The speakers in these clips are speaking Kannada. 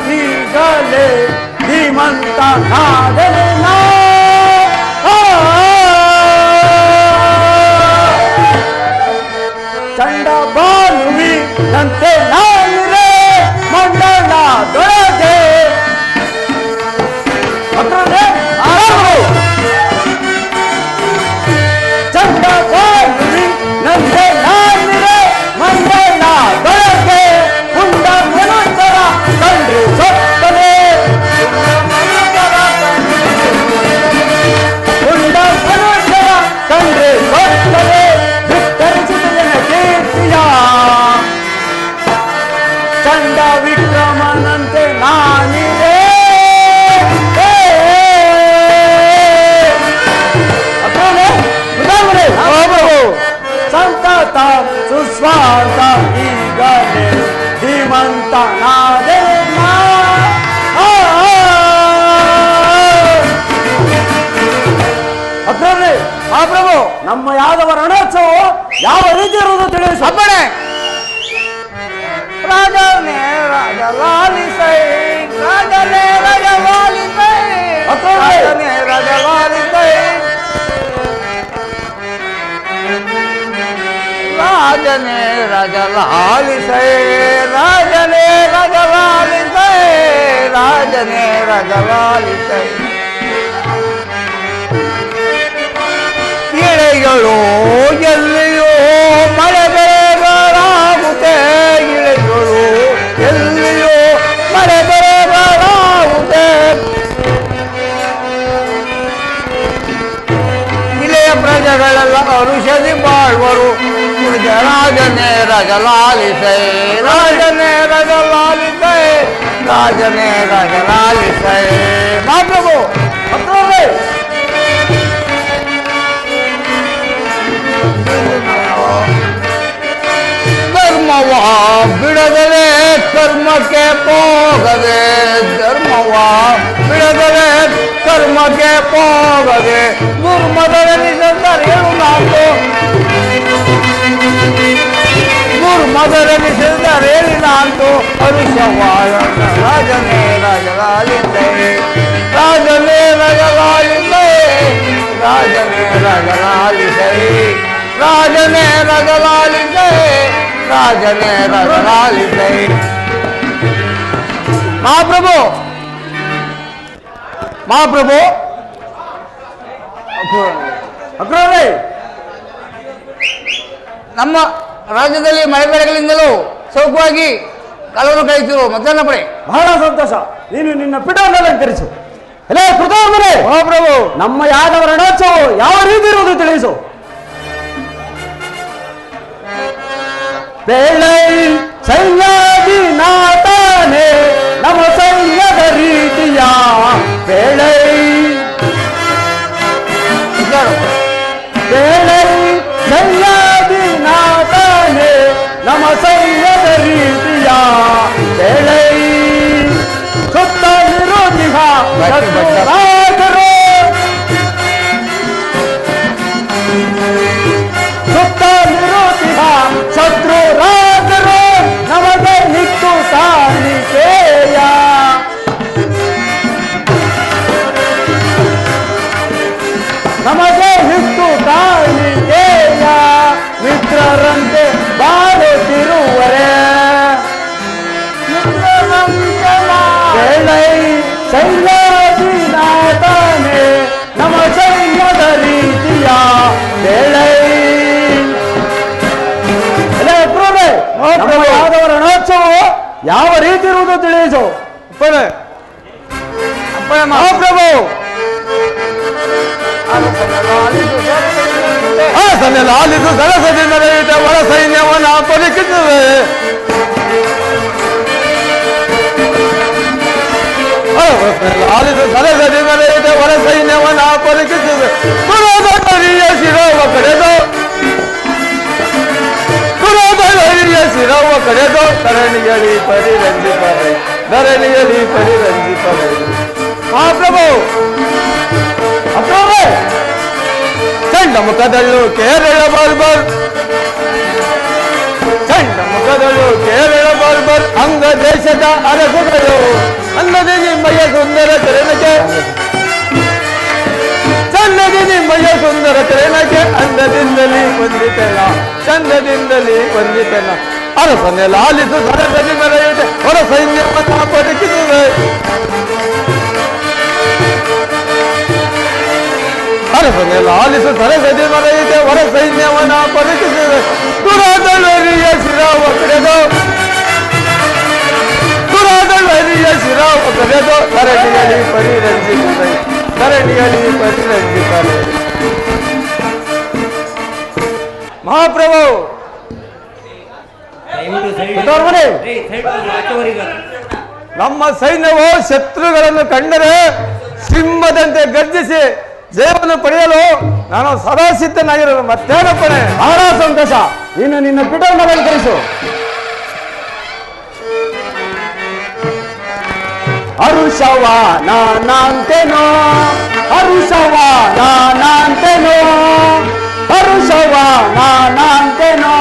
ಸುಸ್ವಾಂತ ಈಗಲೇ ಧೀಮಂತ ನಾಡನೆ ವಿಕ್ರಮನಂತೆ ನಾನಿದೆ ಸಂತತ ಸುಸ್ವಾರ್ಥ ಈಗಲೇ ಧೀಮಂತ ನಾದೆ. ಅಪ್ರಭು ಆ ಪ್ರಭು ನಮ್ಮ ಯಾದವ ರಣೋತ್ಸವ ಯಾವ ರೀತಿ ಇರುವುದು ತಿಳಿಸು. الوالدين هذا لغير الوالدين هذا لغير الوالدين राजने रजल हाल से राजने रजवाल से राजने रजवाल से कीड़े गड़ो राजने रजलाल से राजने रजलाल से राजने रजलाल से। बाप धर्म बिड़गले कर्म के पोगले। धर्म वहा बिड़गले कर्म के पोगले। दुर्मदर निसंतर हेळू नाको ನಾಲ್ಕು ದುರ್ಮದರೆನಿಸಿದರೇನು ನಾಲ್ಕು ಅರುಷವಾಯ ರಾಜನೇ ರಾಜಗಾಲಿದ್ದೆ ರಾಜನೇ ರಾಜಗಾಲಿದ್ದೆ ರಾಜನೇ ರಾಜಗಾಲಿದ್ದೆ ರಾಜನೇ ರಗಲಾಲಿದ್ದೆ ರಾಜನೇ ರಗಲಾಲಿದ್ದೆ ಮಹಾಪ್ರಭು! ಮಹಾಪ್ರಭು! ಅಕ್ರೇ ನಮ್ಮ ರಾಜ್ಯದಲ್ಲಿ ಮಳೆ ಬೆಳೆಗಳಿಂದಲೂ ಸೌಖ್ಯವಾಗಿ ಕಾಲವನ್ನು ಕಳೆಯುತ್ತಿರುವ ಮಧ್ಯಾಹ್ನ ಪಡೆ. ಬಹಳ ಸಂತೋಷ. ನೀನು ನಿನ್ನ ಪಿಟವನ್ನು ಅಲಂಕರಿಸು ಅಲೇ ಕೃತಜ್ಞರೇ ಮಹಾಪ್ರಭು. ನಮ್ಮ ಯಾದವ ರಣೋತ್ಸವ ಯಾವ ರೀತಿ ಇರುವುದು ತಿಳಿಸು. ಬೆಳೈ ನಾತಾನೆ ನಮ್ಮ ಸೈನ್ಯದ ರೀತಿಯ ಬೆಳೈ ಬೆಳೈ ಸೈನ್ಯಾದಿ बड़ा ಹಾಸನ ಲಾಲಿಸು ಸರಸದಿಂದ ರಹಿತ ಒಳ ಸೈನ್ಯವನ್ನು ಪರೀಕ್ಷಿಸುವೆ ಲಾಲಿಸು ಸರಸದಿಂದ ರಹಿತ ಒಳ ಸೈನ್ಯವನ್ನು ಪರೀಕ್ಷಿಸುವೆ ಪುರೋಧರಿಯ ಶಿರವ ಕಡೆದು ಪುರೋಧರಿಯ ಶಿರವ ಕಡೆದು ಧರಣಿಯಲಿ ಪರಿರಂಜಿಪರೆ ಧರಣಿಯಲಿ ಪರಿರಂಜಿಪರೆ ಮಹಾಪ್ರಭು ಅಪ್ರಭು ಚಂಡ ಮುಖದಲ್ಲೂ ಕೇರಳ ಬಾರ್ಬರ್ ಚಂಡ ಮುಖದಲ್ಲೂ ಕೇರಳ ಬಾರ್ಬರ್ ಅಂಗ ದೇಶದ ಅರಸುಗಳು ಅನ್ನದೇ ನಿಮ್ಮಯ್ಯ ಸುಂದರ ತೆರೆನಕ್ಕೆ ಚಂದದಿ ನಿಮ್ಮಯ್ಯ ಸುಂದರ ತೆರೆನಕ್ಕೆ ಅಂದದಿಂದಲೇ ವಂದಿತೆನ ಚಂದದಿಂದಲೇ ವಂದಿತೆನ ಅರಸನೆ ಲಾಲಿಸು ಸರಸದಿ ಮೆರೆಯುತ್ತೆ ಹೊರ ಸೈನ್ಯವನ್ನು ಬದುಕಿಸುವೆ ಅರಸನೆ ಲಾಲಿಸು ಸದಿ ಮರೆಯಿದೆ ಹೊರ ಸೈನ್ಯವನ್ನ ಪರೀಕ್ಷಿಸಿದೆ ದುರಾದಳರಿಯ ಶಿರಾವ ಕರೆದು ದುರಾದಳರಿಯ ಶಿರಾವ ಕರೆದು ಧರಣಿಯಲ್ಲಿ ಪರಿರಂಜಿಸಿದೆ ಧರಣಿಯಲ್ಲಿ ಪರಿರಂಜಿಸದೆ ಮಹಾಪ್ರಭು. ನಮ್ಮ ಸೈನ್ಯವು ಶತ್ರುಗಳನ್ನು ಕಂಡರೆ ಸಿಂಹದಂತೆ ಗರ್ಜಿಸಿ ಜಯವನ್ನು ಪಡೆಯಲು ನಾನು ಸದಾ ಸಿದ್ಧನಾಗಿರೋದು ಮತ್ತೇನಪ್ಪಣೆ ಬಹಳ ಸಂತೋಷ. ಇನ್ನು ನಿನ್ನ ಪೀಠವನ್ನು ಕಳಿಸು. ಹರುಷವ ನಾನಂತೆನೋ ಹರುಷವ ನಾನಂತೆನೋ ಹರುಷವ ನಾನಂತೆನೋ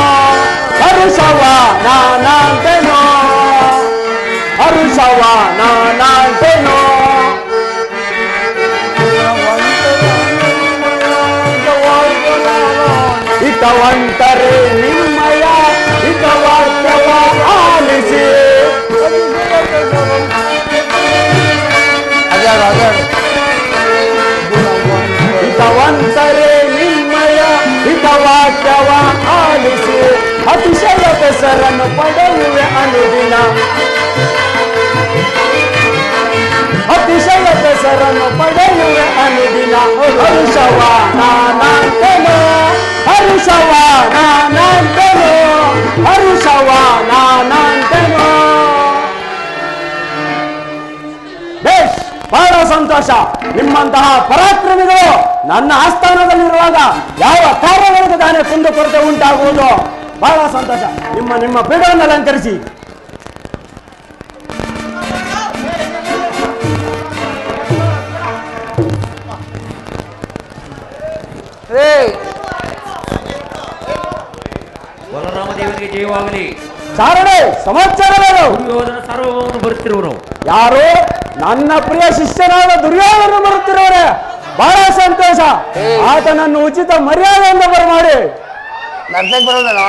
ಹರುಷವ ನಾನಂತೆನೋ ಹರುಷವ ನಾನಂತೆನೋ ಹಿತವಂತರೇ ನಿಮ್ಮಯ ಹಿತವಾಕ್ಯವ ಆಲಿಸಿ ಅದ್ಯಾರು ಅದ್ಯಾರು ಹಿತವಂತರೇ ನಿಮ್ಮಯ ಹಿತವಾಕ್ಯವ ಆಲಿಸಿ ಅತಿಶಯ ಹೆಸರನ್ನು ಪಡೆಯುವೆ ಅನುದಿನ. ಅತಿಶಯ ಹೆಸರನ್ನು ಪಡೆಯುವೆ ಅನುದಿನ. ಹರುಷವ ನಾನಂತನು ಹರುಷವ ನಾನಂತನು ಹರುಷವ ನಾನಂತನು. ಬಹಳ ಸಂತೋಷ. ನಿಮ್ಮಂತಹ ಪರಾಕ್ರಮಿಗಳು ನನ್ನ ಆಸ್ಥಾನದಲ್ಲಿರುವಾಗ ಯಾವ ಕಾರ್ಯಗಳಿಗೆ ತಾನೇ ಕುಂದು ಕೊರತೆ ಉಂಟಾಗುವುದು? ಬಹಳ ಸಂತೋಷ. ನಿಮ್ಮ ನಿಮ್ಮ ಪೀಠವನ್ನು ಅಲಂಕರಿಸಿ. ಬಲರಾಮದೇವರಿಗೆ ಬಲರಾಮ ದೇವರಿಗೆ ಜಯವಾಗಲಿ. ಚಾರಣೆ ಸಮಾಚಾರವೇನು ದುರ್ಯೋಧನ ಸರ್ವವನ್ನು ಬರುತ್ತಿರುವರು ಯಾರು ನನ್ನ ಪ್ರಿಯ ಶಿಷ್ಯನಾದ ದುರ್ಯೋಧನ ಬರುತ್ತಿರೋರೆ ಬಹಳ ಸಂತೋಷ. ಆತನನ್ನು ಉಚಿತ ಮರ್ಯಾದೆಯಿಂದ ಬರಮಾಡಿ. ನರ್ಸಕ್ಕೆ ಬರೋದಲ್ಲ?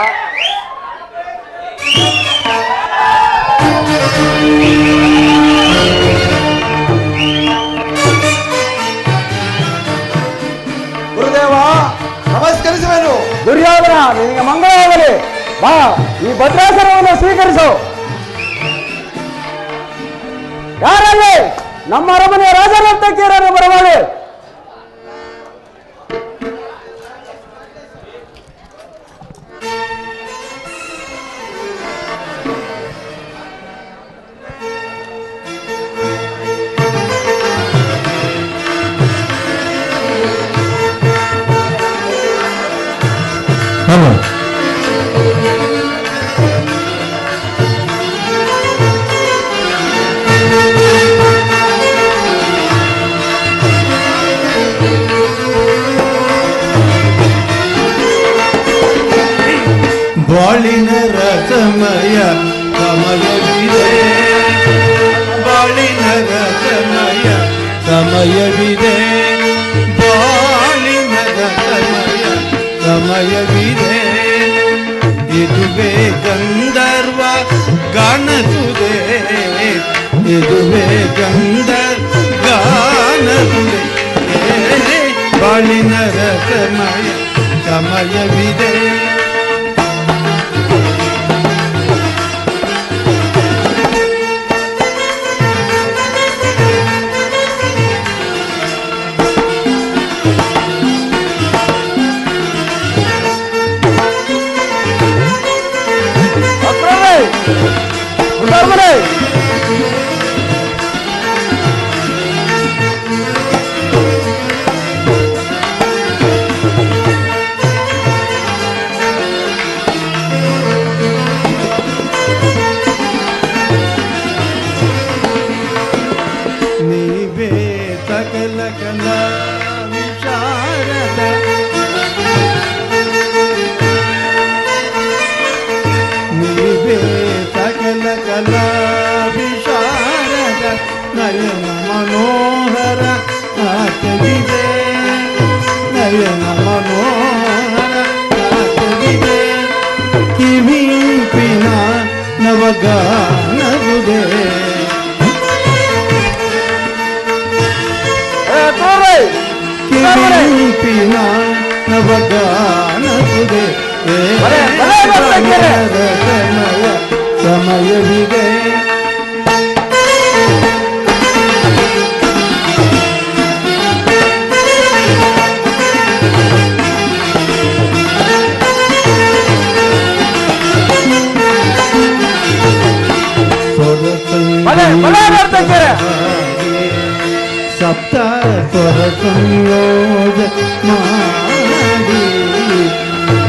ಗುರುದೇವ, ನಮಸ್ಕರಿಸುವೆನು. ದುರ್ಯೋಧನ, ನಿನಗೆ ಮಂಗಳವಾಗಲಿ ಬಾ, ಈ ಭದ್ರಾಸನವನ್ನು ಸ್ವೀಕರಿಸು. ಯಾರಲ್ಲಿ? ನಮ್ಮ ಅರಮನೆಯ ರಾಜರಂತ ಬರಮಾಡಿ ಬಾಳಿನ ಸಮಯವಿದೆ ಇದುವೇ ಗಂಧರ್ವ ಗಾನಸುದೆ ಇದುವೇ ಗಂಧರ್ವ ಗಾನಸುದೆ ಬಾಳಿನ ರಸಮಯ ಸಮಯವಿದೆ. ಹುಡುಗರೇ, ಕಿಂಪಿನ ನವಗಾನಸುದೆ ಬಲೆ, ಬಲೆ ಬರ್ತಕ್ಕಿರೆ. ಸಮಯ ಸಮಯವಿದೆ ಬಲೆ, ಬಲೆ ಬರ್ತಕ್ಕಿರೆ. కొరకుంగోజ మాడి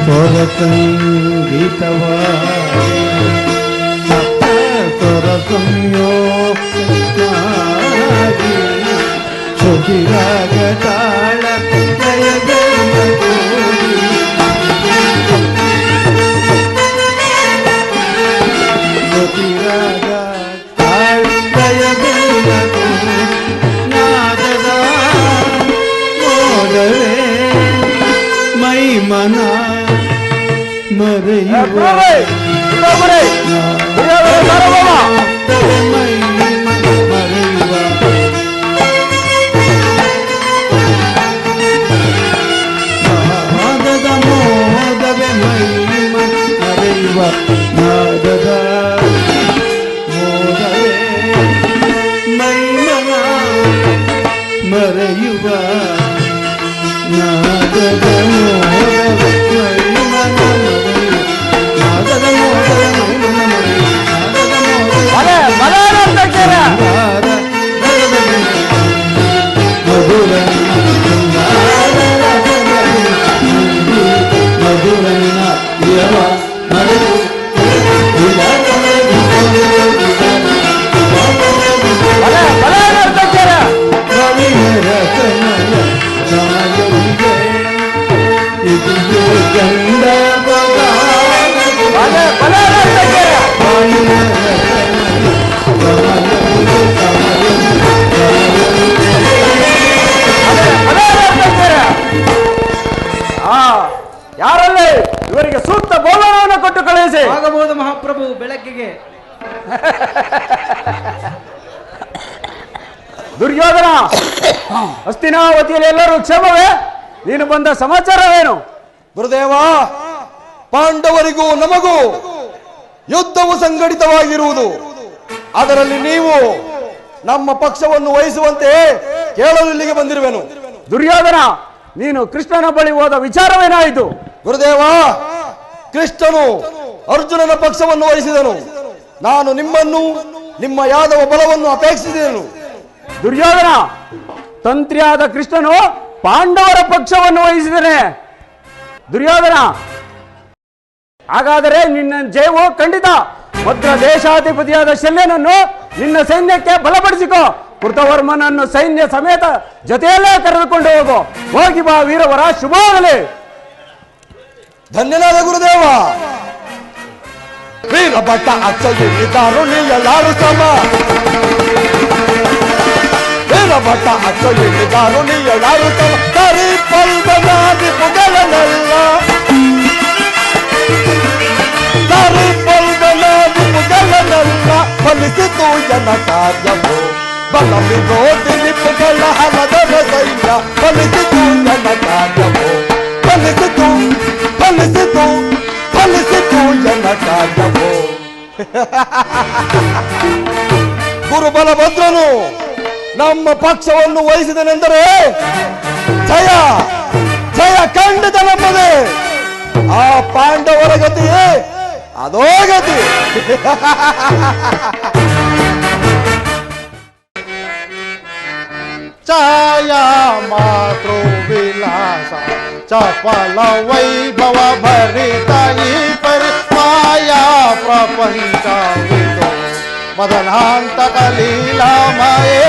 కొరకుంగితవా కొరకుంగో మాడి చుదిరాగ ಹಸ್ತಿನಾವತಿಯಲ್ಲಿ ಎಲ್ಲರೂ ಕ್ಷೇಮವೇ? ನೀನು ಬಂದ ಸಮಾಚಾರವೇನು? ಗುರುದೇವ ಪಾಂಡವರಿಗೂ ನಮಗೂ ಯುದ್ಧವು ಸಂಘಟಿತವಾಗಿರುವುದು. ಅದರಲ್ಲಿ ನೀವು ನಮ್ಮ ಪಕ್ಷವನ್ನು ವಹಿಸುವಂತೆ ಕೇಳಲು ಇಲ್ಲಿಗೆ ಬಂದಿರುವೆನು. ದುರ್ಯೋಧನ ನೀನು ಕೃಷ್ಣನ ಬಳಿ ಹೋದ ವಿಚಾರವೇನಾಯಿತು? ಗುರುದೇವ ಕೃಷ್ಣನು ಅರ್ಜುನನ ಪಕ್ಷವನ್ನು ವಹಿಸಿದನು. ನಾನು ನಿಮ್ಮನ್ನು ನಿಮ್ಮ ಯಾದವ ಬಲವನ್ನು ಅಪೇಕ್ಷಿಸಿದೆನು. ದುರ್ಯೋಧನ ತಂತ್ರಿಯಾದ ಕೃಷ್ಣನು ಪಾಂಡವರ ಪಕ್ಷವನ್ನು ವಹಿಸಿದನೆ. ದುರ್ಯೋಧನ, ಹಾಗಾದರೆ ನಿನ್ನ ಜಯವು ಖಂಡಿತ ಭದ್ರ ದೇಶಾಧಿಪತಿಯಾದ ಶಲ್ಯನನ್ನು ನಿನ್ನ ಸೈನ್ಯಕ್ಕೆ ಬಲಪಡಿಸಿಕೊ. ಕೃತವರ್ಮನನ್ನು ಸೈನ್ಯ ಸಮೇತ ಜೊತೆಯಲ್ಲೇ ಕರೆದುಕೊಂಡು ಹೋಗು. ಹೋಗಿ ಬಾ ವೀರವರ ಶುಭವಾಗಲಿ ಧನ್ಯನಾದ ಗುರುದೇವ. ವೀರಭಟ್ಟ ಅಚ್ಚಲ್ಲಿ ದಾರುಣಿಯಲಾರು ಸಮ? ವೀರಭಟ್ಟ ಅಚ್ಚಲ್ಲಿ ದಾರುಣಿಯಲಾರು ಸಮ ಕರಿ ಪಲ್ಬನಾದಿ ಪುಗಳನೆಲ್ಲ ಕರಿ ಪಲ್ಬನಾದಿ ಪುಗಳನೆಲ್ಲ ಫಲಿಸಿತು ಜನ ಕಾರ್ಯವು ಬಲವಿರೋಧಿ ನಿಪುಗಳ ಹಲದರ ಸೈನ್ಯ ಫಲಿಸಿತು ಜನ ಕಾರ್ಯವು ಫಲಿಸಿತು ಫಲಿಸಿತು ಫಲಿಸಿತು ಜನ ಕಾರ್ಯವು ಗುರುಬಲಭದ್ರನು ನಮ್ಮ ಪಕ್ಷವನ್ನು ವಹಿಸಿದನೆಂದರೆ ಜಯ ಜಯ ಖಂಡಿತ ನಮ್ಮದೇ. ಆ ಪಾಂಡವರ ಗತಿಯೇ ಅದೋ ಗತಿ ಛಾಯಾ ಮಾತೃ ವಿಲಾಸ, ಚಪಲ ವೈಭವ ಭರಿತ ಈ ಪರಿ ಮಾಯಾ ಪ್ರಪಂಚವಿದು ಮದನಾಂತ ಕಲೀಲಾಮಯೇ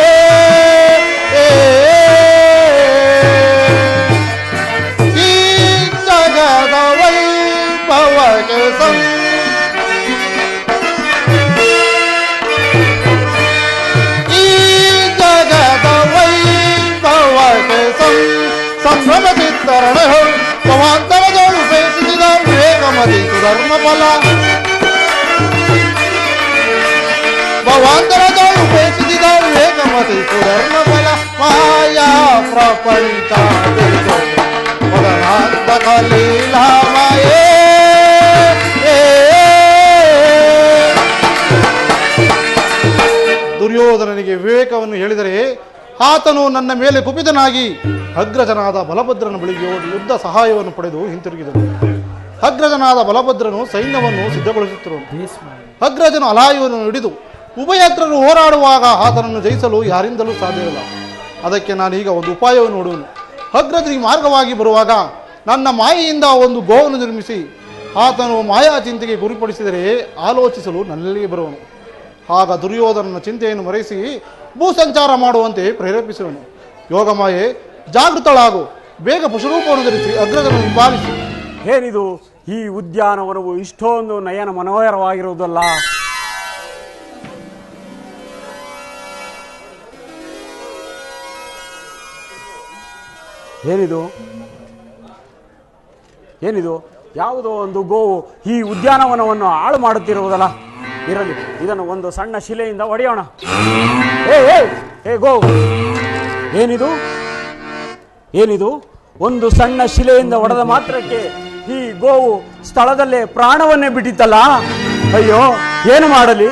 शरण होय पवांतर जाऊन उपयोगी जाऊन विवेकमधी धर्म मला पवांतर जाऊन उपयोगी जाऊन विवेकमधी धर्म मला माया प्रपंचा बघा ಆತನು ನನ್ನ ಮೇಲೆ ಕುಪಿತನಾಗಿ ಅಗ್ರಜನಾದ ಬಲಭದ್ರನ ಬಳಿಗೆ ಯುದ್ಧ ಸಹಾಯವನ್ನು ಪಡೆದು ಹಿಂತಿರುಗಿದನು. ಅಗ್ರಜನಾದ ಬಲಭದ್ರನು ಸೈನ್ಯವನ್ನು ಸಿದ್ಧಗೊಳಿಸುತ್ತಿರುವನು. ಅಗ್ರಜನು ಅಲಾಯುವನ್ನು ಹಿಡಿದು ಉಭಯತ್ರರು ಹೋರಾಡುವಾಗ ಆತನನ್ನು ಜಯಿಸಲು ಯಾರಿಂದಲೂ ಸಾಧ್ಯವಿಲ್ಲ ಅದಕ್ಕೆ ನಾನೀಗ ಒಂದು ಉಪಾಯವನ್ನು ನೋಡುವನು. ಅಗ್ರಜನಿಗೆ ಮಾರ್ಗವಾಗಿ ಬರುವಾಗ ನನ್ನ ಮಾಯೆಯಿಂದ ಒಂದು ಗೋವನ್ನು ನಿರ್ಮಿಸಿ ಆತನು ಮಾಯಾ ಚಿಂತೆಗೆ ಗುರಿಪಡಿಸಿದರೆ ಆಲೋಚಿಸಲು ನನ್ನಲ್ಲಿಗೆ ಬರುವನು. ಆಗ ದುರ್ಯೋಧನನ ಚಿಂತೆಯನ್ನು ಮರೆಸಿ ಭೂ ಸಂಚಾರ ಮಾಡುವಂತೆ ಪ್ರೇರೇಪಿಸುವನು. ಯೋಗಮಾಯೆ, ಜಾಗೃತಳಾಗು, ಬೇಗ ಪುಷರೂಪವನ್ನು ಧರಿಸಿ ಅಗ್ರದ ಹಿಂಬಾಲಿಸಿ ಏನಿದು? ಈ ಉದ್ಯಾನವನವು ಇಷ್ಟೊಂದು ನಯನ ಮನೋಹರವಾಗಿರುವುದಲ್ಲ. ಏನಿದು? ಏನಿದು? ಯಾವುದೋ ಒಂದು ಗೋವು ಈ ಉದ್ಯಾನವನವನ್ನು ಹಾಳು ಮಾಡುತ್ತಿರುವುದಲ್ಲ. ಇರಲಿ. ಇದನ್ನು ಒಂದು ಸಣ್ಣ ಶಿಲೆಯಿಂದ ಒಡೆಯೋಣ ಏ ಏ, ಗೋ. ಏನಿದು? ಏನಿದು? ಒಂದು ಸಣ್ಣ ಶಿಲೆಯಿಂದ ಒಡೆದ ಮಾತ್ರಕ್ಕೆ ಈ ಗೋವು ಸ್ಥಳದಲ್ಲೇ ಪ್ರಾಣವನ್ನೇ ಬಿಟ್ಟಿತ್ತಲ್ಲ? ಅಯ್ಯೋ, ಏನು ಮಾಡಲಿ?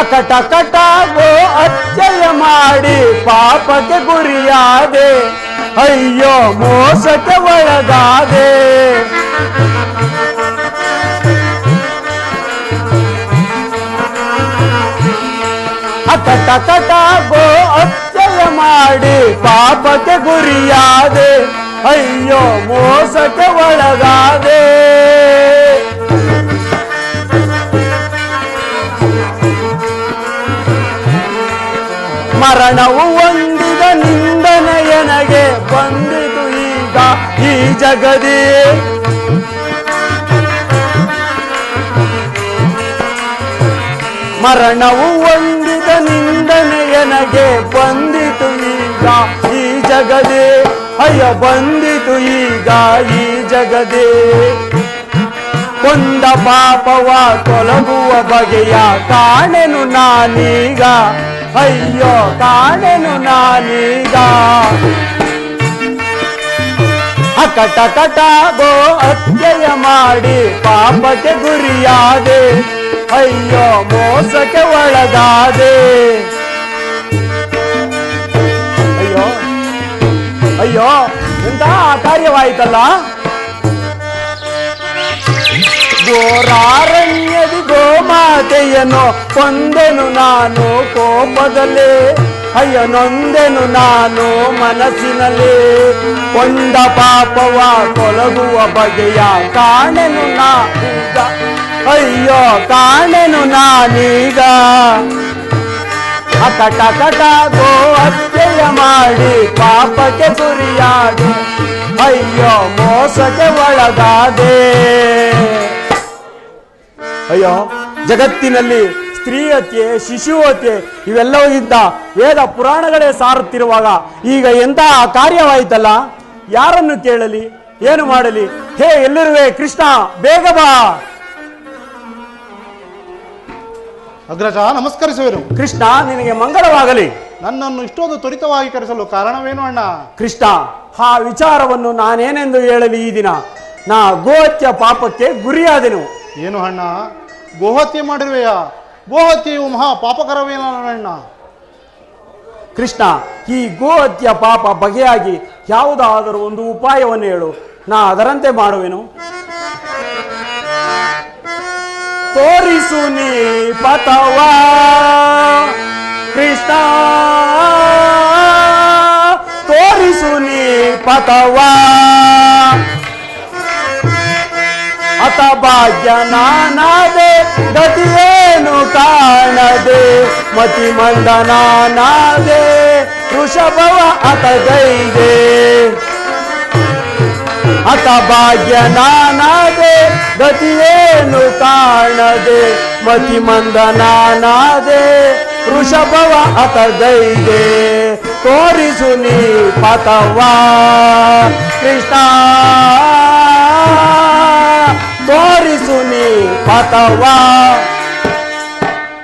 ಅಕಟ ಕಟ ಗೋ ಅಚ್ಚಯ ಮಾಡಿ ಪಾಪಕ್ಕೆ ಗುರಿಯಾದೆ. ಅಯ್ಯೋ, ಮೋಸಕ್ಕೆ ಒಳಗಾದೆ. ಗೋ ಅಚ್ಚಯ ಮಾಡಿ ಪಾಪಕ್ಕೆ ಗುರಿಯಾದೆ, ಅಯ್ಯೋ ಮೋಸಕ್ಕೆ ಒಳಗಾದೆ. ಮರಣವು ಒಂದಿದ ನಿಂದನೆಯನಗೆ ಬಂದಿತು ಈಗ ಈ ಜಗದಿ. ಮರಣವು ಹೊಂದಿದ ನಿಂದನೆಯನಗೆ ಬಂದಿತು ಈಗ ಈ ಜಗದೇ. ಅಯ್ಯ, ಬಂದಿತು ಈಗ ಈ ಜಗದೇ. ಕೊಂದ ಪಾಪವ ತೊಲಗುವ ಬಗೆಯ ಕಾಣೆನು ನಾನೀಗ. ಅಯ್ಯೋ, ಕಾಣೆನು ನಾನೀಗ. ಅಕಟ ಕಟ ಗೋ ಅತ್ಯಯ ಮಾಡಿ ಪಾಪಕ್ಕೆ ಗುರಿಯಾದೆ. ಅಯ್ಯೋ, ಮೋಸಕ್ಕೆ ಒಳಗಾದೆ. ಅಯ್ಯೋ ಎಂತ ಕಾರ್ಯವಾಯಿತಲ್ಲ ಘೋರಾರಣ್ಯದಿ ಗೋಮಾತೆಯನ್ನು ಕೊಂದೆನು ನಾನು ಕೋಪದಲ್ಲಿ. ಅಯ್ಯ, ನೊಂದೆನು ನಾನು ಮನಸ್ಸಿನಲ್ಲಿ. ಕೊಂಡ ಪಾಪವ ಕೊಲಗುವ ಬಗೆಯ ಕಾಣೆನು ನಾ ನಾನೀಗ. ಅಯ್ಯೋ, ಕಾಣೆನು ನಾನೀಗ. ಅಕಟ ಕಟ ಗೋ ಹತ್ಯೆಯ ಮಾಡಿ ಪಾಪಕ್ಕೆ ಗುರಿಯಾಡಿ ಅಯ್ಯೋ ಮೋಸಕ್ಕೆ ಒಳಗಾದೆ. ಅಯ್ಯೋ, ಜಗತ್ತಿನಲ್ಲಿ ಸ್ತ್ರೀ ಹತ್ಯೆ ಶಿಶು ಹತ್ಯೆ ವೇದ ಪುರಾಣಗಳೇ ಸಾರುತ್ತಿರುವಾಗ ಈಗ ಎಂತಹ ಕಾರ್ಯವಾಯಿತಲ್ಲ? ಯಾರನ್ನು ಕೇಳಲಿ? ಏನು ಮಾಡಲಿ? ಹೇ, ಎಲ್ಲಿರುವೆ ಕೃಷ್ಣ, ಬೇಗ ಬಾ. ಅಗ್ರಜ ನಮಸ್ಕರಿಸುವೆನು. ಕೃಷ್ಣ ನಿನಗೆ ಮಂಗಳವಾಗಲಿ. ನನ್ನನ್ನು ಇಷ್ಟೊಂದು ತ್ವರಿತವಾಗಿ ಕರೆಸಲು ಕಾರಣವೇನು ಅಣ್ಣ? ಕೃಷ್ಣ ಆ ವಿಚಾರವನ್ನು ನಾನೇನೆಂದು ಹೇಳಲಿ ಈ ದಿನ? ನಾ ಗೋಹತ್ಯ ಪಾಪಕ್ಕೆ ಗುರಿಯಾದೆನು. ಏನು ಅಣ್ಣ? ಗೋಹತ್ಯೆ ಮಾಡಿರುವೆಯ? ಗೋಹತ್ಯೆಯು ಮಹಾ ಪಾಪಕರವೇನಣ್ಣ ಕೃಷ್ಣ ಈ ಗೋಹತ್ಯ ಪಾಪ ಬಗೆಯಾಗಿ ಯಾವುದಾದರೂ ಒಂದು ಉಪಾಯವನ್ನು ಹೇಳು. ನಾ ಅದರಂತೆ ಮಾಡುವೆನು. ತೋರಿಸು ನೀ ಪಥವ ಕೃಷ್ಣ, ತೋರಿಸು ನೀ ಪಥವ ಅತ ಭಾಗ್ಯ ನಾನಾದೆ ಗತಿಯೇನು ಕಾಣದೆ? ಮತಿ ಮಂದ ನಾನಾದೆ, ವೃಷಭವ ಅತ ಗೈದೆ. ಅತ ಭಾಗ್ಯ ನಾನಾದೆ, ಗತಿಯೇನು ಕಾಣದೆ ಮತಿ ಮಂದ ನಾನಾದೆ ವೃಷಭವ ಅತ ಗೈದೆ ತೋರಿಸು ನೀ ಪಥವ ಕೃಷ್ಣ, ತೋರಿಸು ನೀ ಪಥವ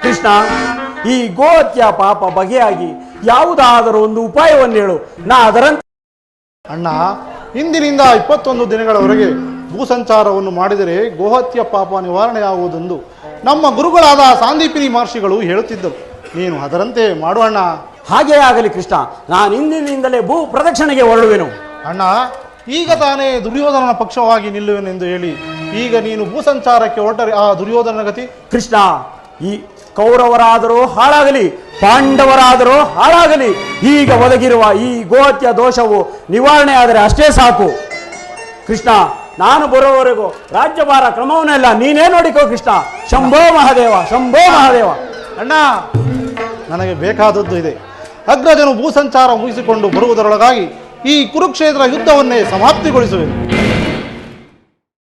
ಕೃಷ್ಣ, ಈ ಗೋತ್ಯ ಪಾಪ ಬಗೆಯಾಗಿ ಯಾವುದಾದರೂ ಒಂದು ಉಪಾಯವನ್ನು ಹೇಳು ನಾ ಅದರಂತೆ ಅಣ್ಣ ಇಂದಿನಿಂದ ಇಪ್ಪತ್ತೊಂದು ದಿನಗಳವರೆಗೆ ಭೂಸಂಚಾರವನ್ನು ಮಾಡಿದರೆ ಗೋಹತ್ಯ ಪಾಪ ನಿವಾರಣೆಯಾಗುವುದೆಂದು ನಮ್ಮ ಗುರುಗಳಾದ ಸಾಂದೀಪಿನಿ ಮಹರ್ಷಿಗಳು ಹೇಳುತ್ತಿದ್ದರು. ನೀನು ಅದರಂತೆ ಮಾಡು ಅಣ್ಣ. ಹಾಗೇ ಆಗಲಿ ಕೃಷ್ಣ ನಾನು ಇಂದಿನಿಂದಲೇ ಭೂ ಪ್ರದಕ್ಷಿಣೆಗೆ ಹೊರಡುವೆನು. ಅಣ್ಣ ಈಗ ತಾನೇ ದುರ್ಯೋಧನನ ಪಕ್ಷವಾಗಿ ನಿಲ್ಲುವೆನೆಂದು ಹೇಳಿ ಈಗ ನೀನು ಭೂಸಂಚಾರಕ್ಕೆ ಹೊರಟರೆ ಆ ದುರ್ಯೋಧನ ಗತಿ? ಕೃಷ್ಣ ಈ ಕೌರವರಾದರೂ ಹಾಳಾಗಲಿ, ಪಾಂಡವರಾದರೂ ಹಾಳಾಗಲಿ, ಈಗ ಒದಗಿರುವ ಈ ಗೋಹತ್ಯ ದೋಷವು ನಿವಾರಣೆ ಆದರೆ ಅಷ್ಟೇ ಸಾಕು. ಕೃಷ್ಣ, ನಾನು ಬರೋವರೆಗೂ ರಾಜ್ಯಭಾರ ಕ್ರಮವನ್ನೆಲ್ಲ ನೀನೇ ನೋಡಿಕೋ ಕೃಷ್ಣ. ಶಂಭೋ ಮಹಾದೇವ ಶಂಭೋ ಮಹಾದೇವ. ಅಣ್ಣ, ನನಗೆ ಬೇಕಾದದ್ದು ಇದೆ. ಅಗ್ರಜನು ಭೂಸಂಚಾರ ಮುಗಿಸಿಕೊಂಡು ಬರುವುದರೊಳಗಾಗಿ ಈ ಕುರುಕ್ಷೇತ್ರ ಯುದ್ಧವನ್ನೇ ಸಮಾಪ್ತಿಗೊಳಿಸುವೆನು.